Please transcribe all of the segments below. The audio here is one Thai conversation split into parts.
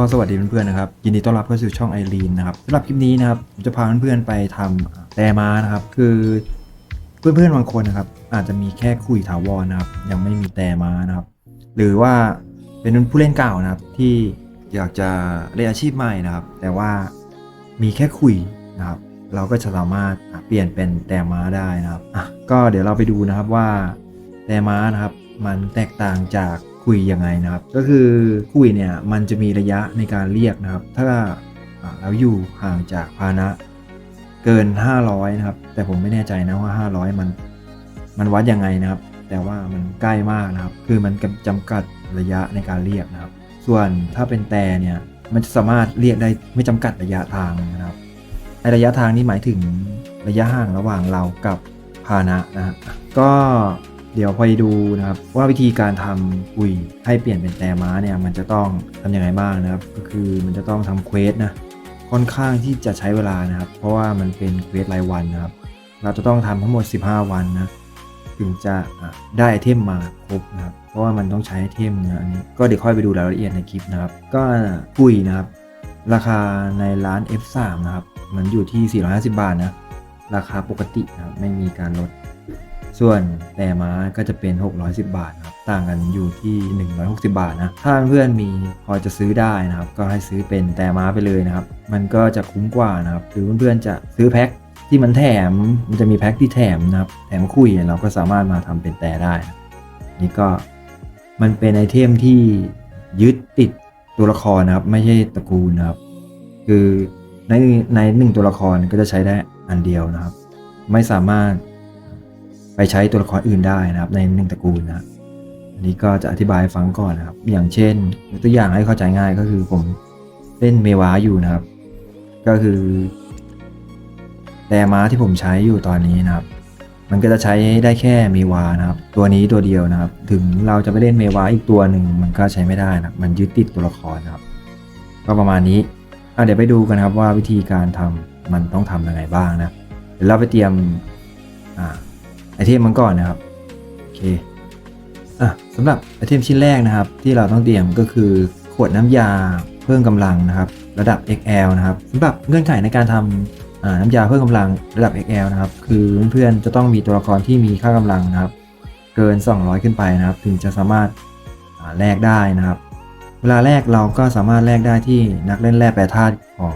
ก็สวัสดีเพื่อนๆนะครับ ยินดีต้อนรับเข้าสู่ช่องไอรีนนะครับสำหรับคลิปนี้นะครับผมจะพาเพื่อนๆไปทำแต่ม้านะครับ คือเพื่อนๆบางคนนะครับ อาจจะมีแค่คุยถาวรนะครับ ยังไม่มีแต่ม้านะครับ หรือว่าเป็นผู้เล่นเก่านะครับ ที่อยากจะเล่นอาชีพใหม่นะครับ แต่ว่ามีแค่คุยนะครับ เราก็จะสามารถเปลี่ยนเป็นแต่ม้าได้นะครับอะก็เดี๋ยวเราไปดูนะครับว่าแต่ม้านะครับ มันแตกต่างจาก คุยยังไงนะครับ ก็คือคุยเนี่ยมันจะมีระยะในการเรียกนะครับ ถ้าเราอยู่ห่างจากพานะเกิน 500 นะครับ แต่ผมไม่แน่ใจนะว่า 500 มันมันวัดยังไงนะครับ แต่ว่ามันใกล้มากนะครับ คือมันจำกัดระยะในการเรียกนะครับ ส่วนถ้าเป็นแต่เนี่ยมันจะสามารถเรียกได้ไม่จำกัดระยะทางนะครับในระยะทางนี้หมายถึงระยะห่างระหว่างเรากับพานะนะฮะก็ เดี๋ยวไปดูนะครับว่าวิธีการทำคุยให้เปลี่ยนเป็นแต่ม้าเนี่ยมันจะต้องทำยังไงบ้างนะครับ ก็คือมันจะต้องทำเควสนะค่อนข้างที่จะใช้เวลานะครับ เพราะว่ามันเป็นเควสรายวันนะครับ เราจะต้องทำทั้งหมด 15 วันนะถึงจะะได้ไอเทมมาครบนะครับ เพราะว่ามันต้องใช้ไอเทมนะอันนี้ก็เดี๋ยวค่อยไปดูรายละเอียดในคลิปนะครับ ก็กุยนะครับ ราคาในร้าน F3 นะครับ มันอยู่ที่ 450 บาทนะ ราคาปกตินะครับไม่มีการลด ส่วนแต่ม้าก็จะเป็น 610 บาทนะครับต่างกันอยู่ที่ 160 บาทนะถ้าเพื่อนมีพอจะซื้อได้นะครับ ก็ให้ซื้อเป็นแต่ม้าไปเลยนะครับ มันก็จะคุ้มกว่านะครับหรือเพื่อนๆจะซื้อแพ็คที่มันแถมมันจะมีแพ็คที่แถมนะครับแถมคุยเราก็สามารถมาทำเป็นแต่ได้ นี่ก็มันเป็นไอเทมที่ยึดติดตัวละครนะครับ ไม่ใช่ตระกูลนะครับ คือในในหนึ่งตัวละครก็จะใช้ได้อันเดียวนะครับ ไม่สามารถ ไปใช้ตัวละครอื่นได้นะครับ ในหนึ่งตระกูลนะครับอันนี้ก็จะอธิบายฟังก่อนนะครับ อย่างเช่นตัวอย่างให้เข้าใจง่ายก็คือผมเล่นเมวาอยู่นะครับ ก็คือแต่ม้าที่ผมใช้อยู่ตอนนี้นะครับ มันก็จะใช้ได้แค่เมวานะครับ ตัวนี้ตัวเดียวนะครับ ถึงเราจะไปเล่นเมวาอีกตัวหนึ่งมันก็ใช้ไม่ได้นะครับมันยึดติดตัวละครนะครับ ก็ประมาณนี้เดี๋ยวไปดูกันครับว่าวิธีการทำมันต้องทำยังไงบ้างนะเดี๋ยวเราไปเตรียมอ่า ไอเทมมันก่อนนะครับโอเคอะสำหรับไอเทมชิ้นแรกนะครับ ที่เราต้องเตรียมก็คือขวดน้ำยาเพิ่มกำลังนะครับ ระดับ XL นะครับสำหรับเงื่อนไขในการทำน้ำยาเพิ่มกำลังระดับ XL นะครับ คือเพื่อนๆจะต้องมีตัวละครที่มีค่ากำลังนะครับ เกิน 200 ขึ้นไปนะครับ ถึงจะสามารถาแลกได้นะครับ เวลาแลกเราก็สามารถแลกได้ที่นักเล่นแร่แปรธาตุของ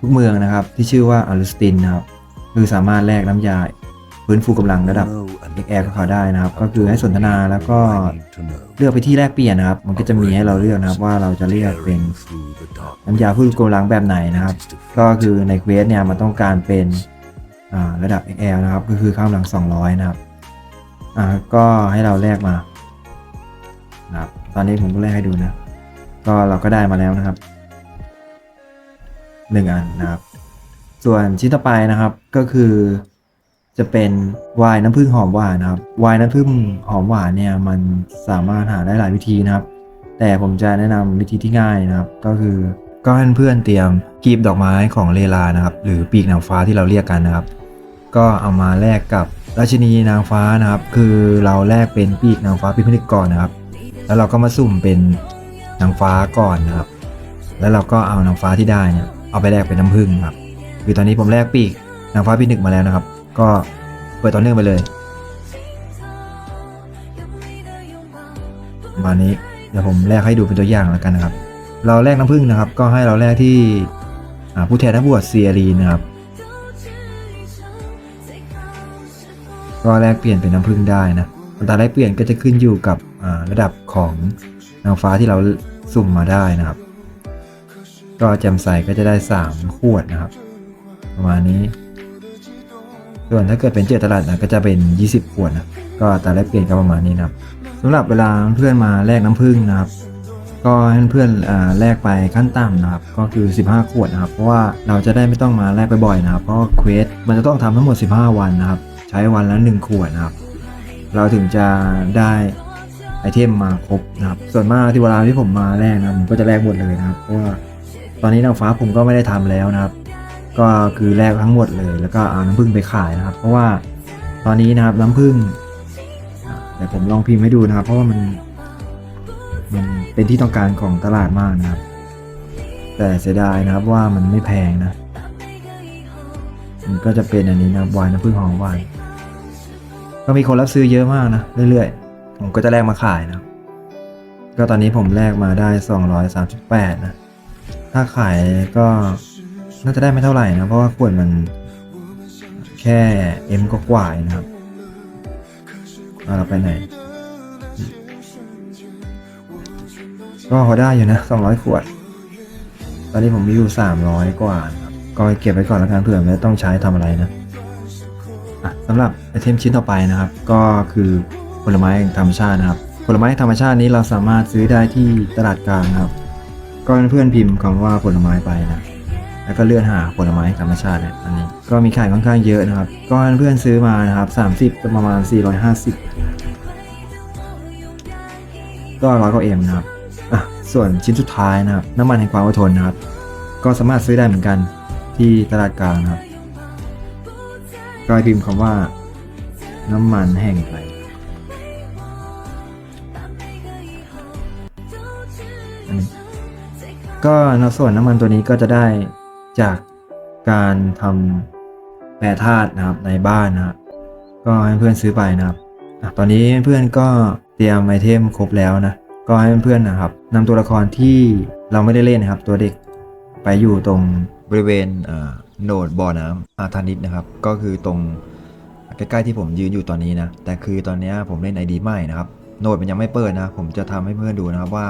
ทุกเมืองนะครับ ที่ชื่อว่าอลูสตินนะครับคือสามารถแลกน้ำยา ฟื้นฟูกำลังระดับ XL กับเขาได้นะครับ ก็คือให้สนทนาแล้วก็เลือกไปที่แลกเปลี่ยนนะครับ มันก็จะมีให้เราเลือกนะครับว่าเราจะเลือกเป็นน้ำยาฟื้นฟูกำลังแบบไหนนะครับ ก็คือในเควสเนี่ยมันต้องการเป็นอ่าระดับ XL นะครับ ก็คือข้ามหลัง 200 นะครับอ่าก็ให้เราแลกมานะครับตอนนี้ผมก็แลกให้ดูนะ ก็เราก็ได้มาแล้วนะครับหนึ่งอันนะครับ ส่วนชิ้นต่อไปนะครับก็คือ จะเป็นไวน์น้ำผึ้งหอมหวานนะครับไวน์น้ำผึ้งหอมหวานเนี่ยมันสามารถหาได้หลายวิธีนะครับ แต่ผมจะแนะนำวิธีที่ง่ายนะครับ ก็คือก็ให้เพื่อนเตรียมกลีบดอกไม้ของเลลานะครับ หรือปีกนางฟ้าที่เราเรียกกันนะครับ ก็เอามาแลกกับราชินีนางฟ้านะครับ คือเราแลกเป็นปีกนางฟ้าพิมพ์นิกก่อนนะครับ แล้วเราก็มาสุ่มเป็นนางฟ้าก่อนนะครับ แล้วเราก็เอานางฟ้าที่ได้เนี่ยเอาไปแลกเป็นน้ำผึ้งครับคือตอนนี้ผมแลกปีกนางฟ้าพิมพ์นิกมาแล้วนะครับ ก็เปิดต่อเนื่องไปเลยประมาณนี้เดี๋ยวผมแลกให้ดูเป็นตัวอย่างแล้วกันนะครับ เราแลกน้ำผึ้งนะครับ ก็ให้เราแลกที่ผู้แทนนักบวชเซียรีนะครับ ก็แลกเปลี่ยนเป็นน้ำผึ้งได้นะอัตราแลกเปลี่ยนก็จะขึ้นอยู่กับระดับของนางฟ้าที่เราสุ่มมาได้นะครับ ก็แจมใส่ก็จะได้ 3 ขวดนะครับ ประมาณนี้ ส่วนถ้าเกิดเป็นเจตลาดนะก็จะเป็น 20ขวดนะก็อัตราแลกเปลี่ยนก็ประมาณนี้นะครับสำหรับเวลาเพื่อนมาแลกน้ำผึ้งนะครับ ก็ให้เพื่อนอ่าแลกไปขั้นต่ำนะครับ ก็คือ 15 ขวดนะครับ เพราะว่าเราจะได้ไม่ต้องมาแลกไปบ่อยนะครับ เพราะเควสมันจะต้องทำทั้งหมด 15 วันนะครับ ใช้วันละ1ขวดนะครับ เราถึงจะได้ไอเทมมาครบนะครับ ส่วนมากที่เวลาที่ผมมาแลกนะผมก็จะแลกหมดเลยนะครับ เพราะว่าตอนนี้นางฟ้าผมก็ไม่ได้ทำแล้วนะครับ ก็คือแลกทั้งหมดเลย แล้วก็เอาน้ำผึ้งไปขายนะครับ เพราะว่าตอนนี้นะครับน้ำผึ้งเดี๋ยวผมลองพิมพ์ให้ดูนะครับ เพราะว่ามันมันเป็นที่ต้องการของตลาดมากนะครับ แต่เสียดายนะครับว่ามันไม่แพงนะ มันก็จะเป็นอันนี้นะวายน้ำผึ้งหอมวานก็มีคนรับซื้อเยอะมากนะเรื่อยๆ ผมก็จะแลกมาขายนะก็ตอนนี้ผมแลกมาได้ 238 นะ ถ้าขายก็ น่าจะได้ไม่เท่าไหร่นะ เพราะว่าขวดมันแค่เอ็มก็กว่านะครับเอาเราไปไหน ก็พอได้อยู่นะ 200 ขวด ตอนนี้ผมมีอยู่ 300 กว่าครับก็เก็บไว้ก่อนแล้วกันเผื่อไม่ต้องใช้ทำอะไรนะะสำหรับไอเทมชิ้นต่อไปนะครับ ก็คือผลไม้ธรรมชาตินะครับ ผลไม้ธรรมชาตินี้เราสามารถซื้อได้ที่ตลาดกลางครับ ก็เพื่อนพิมพ์คำว่าผลไม้ไปนะ แล้วก็เลื่อนหาผลไม้ธรรมชาติเนี่ยอันนี้ก็มีขายค่อนข้างเยอะนะครับ ก็เพื่อนซื้อมานะครับ 30ก็ประมาณ 450 ก็ร้อยกว่าเอ็มนะครับอะส่วนชิ้นสุดท้ายนะครับน้ำมันแห่งความอดทนนะครับ ก็สามารถซื้อได้เหมือนกันที่ตลาดกลางนะครับก็พิมพ์คำว่า น้ำมันแห่งไปอันนี้ก็ในส่วนน้ำมันตัวนี้ก็จะได้ จากการทำแปรธาตุนะครับในบ้านนะครับก็ให้เพื่อนซื้อไปนะครับอตอนนี้เพื่อนก็เตรียมไอเทมครบแล้วนะก็ให้เพื่อนๆนะครับนำตัวละครที่เราไม่ได้เล่นนะครับ ตัวเด็กไปอยู่ตรงบริเวณโนดบ่อน้ำอาธานิตนะครับ ก็คือตรงใกล้ๆที่ผมยืนอยู่ตอนนี้นะแต่คือตอนนี้ผมเล่น ID ใหม่นะครับโนดมันยังไม่เปิดนะผมจะทำให้เพื่อนดูนะครับว่า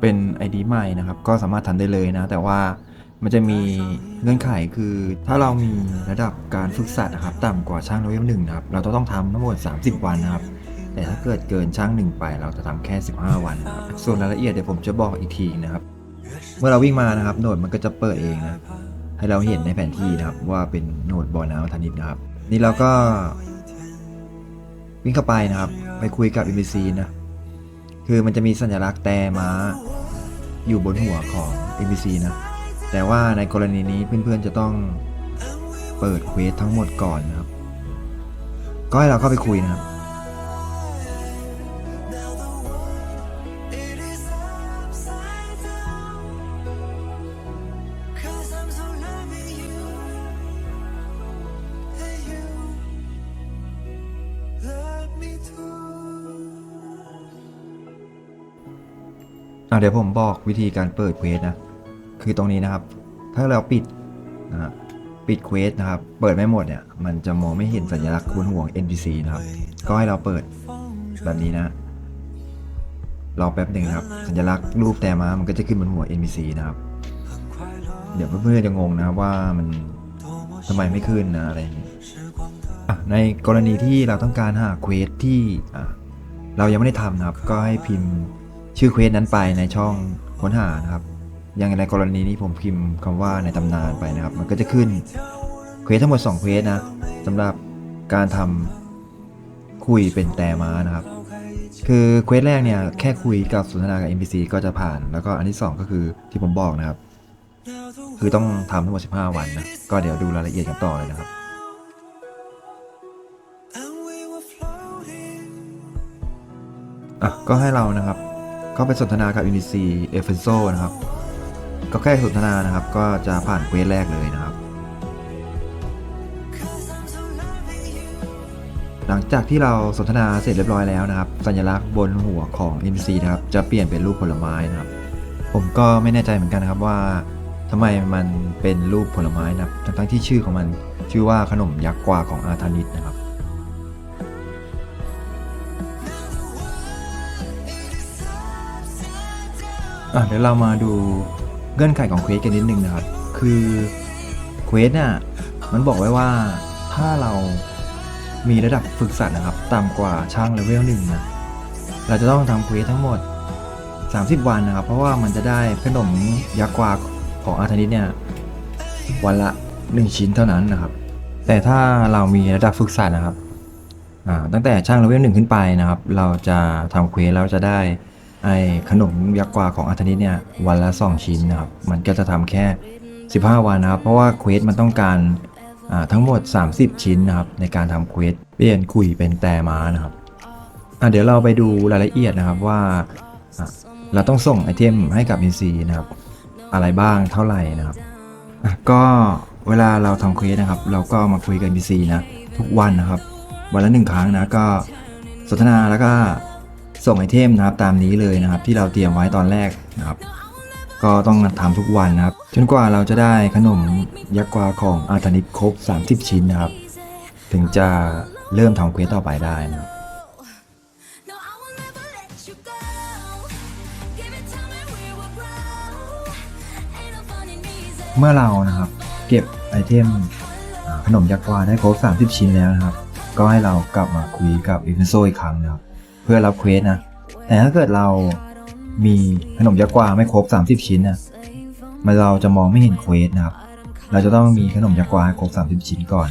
เป็น ID ใหม่นะครับ ก็สามารถทันได้เลยนะ แต่ว่า มันจะมีเงื่อนไขคือถ้าเรามีระดับการฝึกสัตว์นะครับต่ำกว่าช่างเลเวลหนึ่งนะครับเราจะต้องทำทั้งหมด 30 วันนะครับ แต่ถ้าเกิดเกินช่างหนึ่งไป เราจะทำแค่ 15 วันนะครับส่วนรายละเอียดเดี๋ยวผมจะบอกอีกทีนะครับ เมื่อเราวิ่งมานะครับโหนดมันก็จะเปิดเองนะให้เราเห็นในแผนที่นะครับว่าเป็นโหนดบ่อน้ำธนิตนะครับ นี่เราก็วิ่งเข้าไปนะครับ ไปคุยกับ NPC นะคือมันจะมีสัญลักษณ์แต่ม้าอยู่บนหัวของ NPC นะ แต่ว่าในกรณีนี้เพื่อนๆจะต้องเปิดเควสทั้งหมดก่อนนะครับ ก็ให้เราเข้าไปคุยนะครับอะเดี๋ยวผมบอกวิธีการเปิดเควสนะ คือตรงนี้นะครับ ถ้าเราปิดนะฮะปิดเควสนะครับ เปิดไม่หมดเนี่ย มันจะมองไม่เห็นสัญลักษณ์บนหัว NPC นะครับ ก็ให้เราเปิดแบบนี้นะ รอแป๊บหนึ่งครับ สัญลักษณ์รูปแต่ม้ามันก็จะขึ้นบนหัว NPC นะครับ เดี๋ยวเพื่อนๆจะงงนะครับว่ามันทำไมไม่ขึ้นนะอะไรอย่างนี้อะในกรณีที่เราต้องการหาเควสที่อะเรายังไม่ได้ทำนะครับ ก็ให้พิมพ์ชื่อเควสนั้นไปในช่องค้นหานะครับ อย่างในกรณีนี้ผมพิมพ์คำว่าในตำนานไปนะครับ มันก็จะขึ้นเควสทั้งหมด2เควสนะสำหรับการทำคุยเป็นแต่มานะครับ คือเควสแรกเนี่ยแค่คุยกับสนทนากับ NPC ก็จะผ่าน แล้วก็อันที่ 2 ก็คือที่ผมบอกนะครับ คือต้องทำทั้งหมด 15 วันนะ ก็เดี๋ยวดูรายละเอียดกันต่อเลยนะครับอะก็ให้เรานะครับ เข้าไปสนทนากับ NPC เอฟเฟนโซนะครับ ก็แค่สนทนานะครับ ก็จะผ่านเควสแรกเลยนะครับ หลังจากที่เราสนทนาเสร็จเรียบร้อยแล้วนะครับ สัญลักษณ์บนหัวของ NC นะครับ จะเปลี่ยนเป็นรูปผลไม้นะครับ ผมก็ไม่แน่ใจเหมือนกันนะครับว่าทำไมมันเป็นรูปผลไม้นะครับ ทั้งที่ชื่อของมันชื่อว่าขนมยักษ์กวาของอาธานิตนะครับอะเดี๋ยวเรามาดู เงื่อนไขของเควสกันนิดนึงนะครับ คือเควสเนี่ยมันบอกไว้ว่าถ้าเรามีระดับฝึกสัตว์นะครับ ต่ำกว่าช่างเลเวลหนึ่งนะเราจะต้องทำเควสทั้งหมด 30 วันนะครับ เพราะว่ามันจะได้ขนมยักษ์กวาของอาร์ทานิสเนี่ยวันละ 1 ชิ้นเท่านั้นนะครับ แต่ถ้าเรามีระดับฝึกสัตว์นะครับตั้งแต่ช่างเลเวลหนึ่งขึ้นไปนะครับ เราจะทำเควสแล้วจะได้ ไอขนมยักษ์กวาของอาร์ทานิสเนี่ยวันละ 2 ชิ้นนะครับ มันก็จะทำแค่ 15 วันนะครับ เพราะว่าเควสมันต้องการทั้งหมด 30 ชิ้นนะครับในการทำเควสเปลี่ยนคุยเป็นแต่ม้านะครับเดี๋ยวเราไปดูรายละเอียดนะครับว่าเราต้องส่งไอเทมให้กับ NC นะครับ อะไรบ้างเท่าไหร่นะครับ ก็เวลาเราทำเควสนะครับ เราก็มาคุยกับ NC นะทุกวันนะครับ วันละหนึ่งครั้งนะก็สนทนาแล้วก็ ส่งไอเทมนะครับตามนี้เลยนะครับ ที่เราเตรียมไว้ตอนแรกนะครับ ก็ต้องทำทุกวันนะครับ จนกว่าเราจะได้ขนมยักษ์กวาของอาร์ทานิกครบ 30 ชิ้นนะครับ ถึงจะเริ่มทำเควสต่อไปได้นะครับเมื่อเรานะครับเก็บไอเทมขนมยักษ์วาได้ครบ 30 ชิ้นแล้วนะครับ ก็ให้เรากลับมาคุยกับอินโซอีกครั้งนะครับ พื่อรับเควสนะ แต่ถ้าเกิดเรามีขนมยักษ์วาไม่ครบ 30 ชิ้นนะมันเราจะมองไม่เห็นเควสนะครับ เราจะต้องมีขนมยักษ์วาให้ครบ 30 ชิ้นก่อน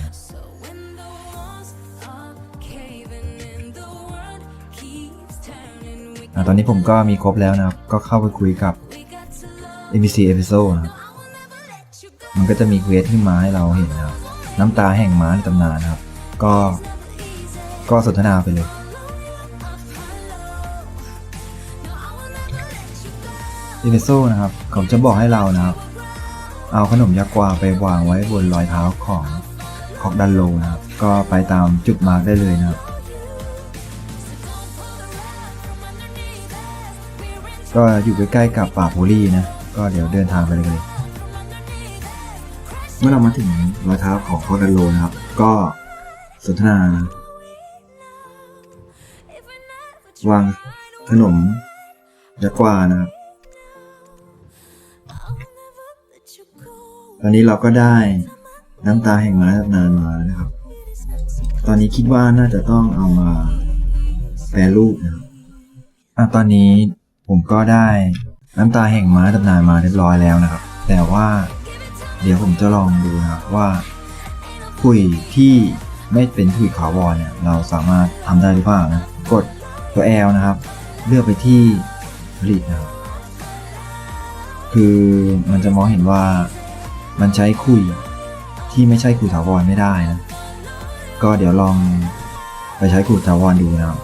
ตอนนี้ผมก็มีครบแล้วนะครับ ก็เข้าไปคุยกับ NPC episode นะครับ มันก็จะมีเควสขึ้นมาให้เราเห็นนะครับ น้ำตาแห่งม้าในตำนานนะครับ ก็ก็สนทนาไปเลย เอเ s โซนะครับเขาจะบอกให้เรานะครับ เอาขนมยักษ์กวาไปวางไว้บนรอยเท้าของของดันโลนะครับ ก็ไปตามจุดมาร์กได้เลยนะครับ ก็อยู่ใกล้ๆกับป่าโพลีนะ ก็เดี๋ยวเดินทางไปเลยเมื่อเรามาถึงรอยเท้าของคอดันโลนะครับ ก็สนทนานะวางขนมยักษ์กวานะครับ ตอนนี้เราก็ได้น้ำตาแห่งม้าตำนานมานะครับ ตอนนี้คิดว่าน่าจะต้องเอามาแปรรูปนะครับอะตอนนี้ผมก็ได้น้ำตาแห่งม้าตำนานมาเรียบร้อยแล้วนะครับ แต่ว่า เดี๋ยวผมจะลองดูนะครับว่าคุยที่ไม่เป็นถุยขาวรเนี่ยเราสามารถทำได้หรือเปล่านะกดตัว L นะครับ เลือกไปที่ผลิตนะครับคือมันจะมองเห็นว่า มันใช้คุยที่ไม่ใช่คุยถาวรไม่ได้นะ ก็เดี๋ยวลองไปใช้คุยถาวรดูนะครับ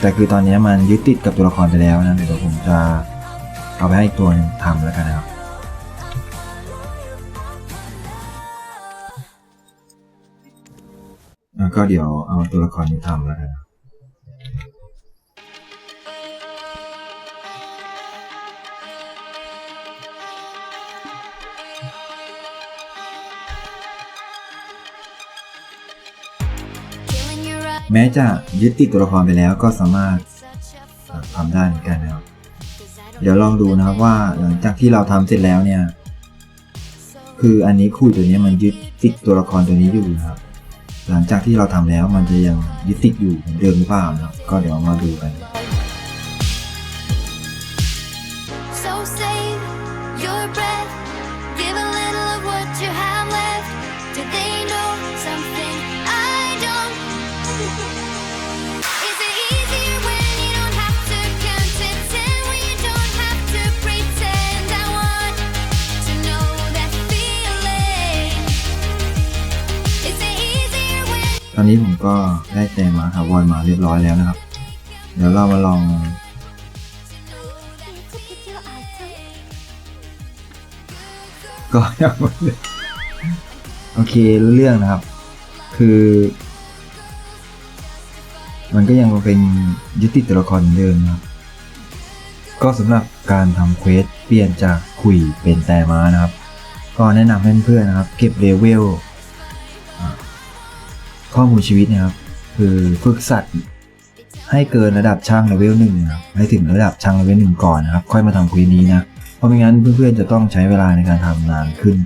แต่คือตอนนี้มันยึดติดกับตัวละครไปแล้วนะ เดี๋ยวผมจะเอาไปให้ตัวนึงทำแล้วกันนะครับ แล้วก็เดี๋ยวเอาตัวละครนี้ทำแล้วกัน แม้จะยึดติดตัวละครไปแล้วก็สามารถทำได้เหมือนกันนะครับ เดี๋ยวลองดูนะครับว่าหลังจากที่เราทำเสร็จแล้วเนี่ย คืออันนี้คู่ตัวนี้มันยึดติดตัวละครตัวนี้อยู่นะครับ หลังจากที่เราทำแล้วมันจะยังยึดติดอยู่เหมือนเดิมหรือเปล่านะครับ ก็เดี๋ยวมาดูกัน So save your breath. ตอนนี้ผมก็ได้แต่มาถาวรมาเรียบร้อยแล้วนะครับ เดี๋ยวเรามาลองก็ยังไม่ได้โอเครู้เรื่องนะครับ คือ มันก็ยังเป็นยึดติดตัวละครเดิมนะครับ ก็สำหรับการทำเควสเปลี่ยนจากคุยเป็นแต่ม้านะครับ ก็แนะนำให้เพื่อนๆนะครับ เก็บเลเวล ข้อมูลชีวิตนะครับ คือฝึกสัตว์ให้เกินระดับช่างเลเวลหนึ่งนะครับให้ถึงระดับช่างเลเวลหนึ่งก่อนนะครับ ค่อยมาทำควสนี้นะ เพราะไม่งั้นเพื่อนๆจะต้องใช้เวลาในการทำนานขึ้น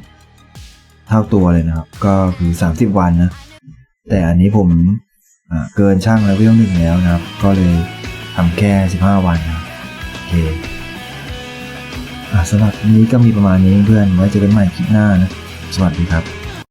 เท่าตัวเลยนะครับ ก็คือ 30 วันนะ แต่อันนี้ผมเกินช่างเลเวลหนึ่งแล้วนะครับ ก็เลยทำแค่ 15 วันนะโอเคสำหรับวันนี้ก็มีประมาณนี้เพื่อนไว้เจอกันใหม่คลิปหน้านะ สวัสดีครับ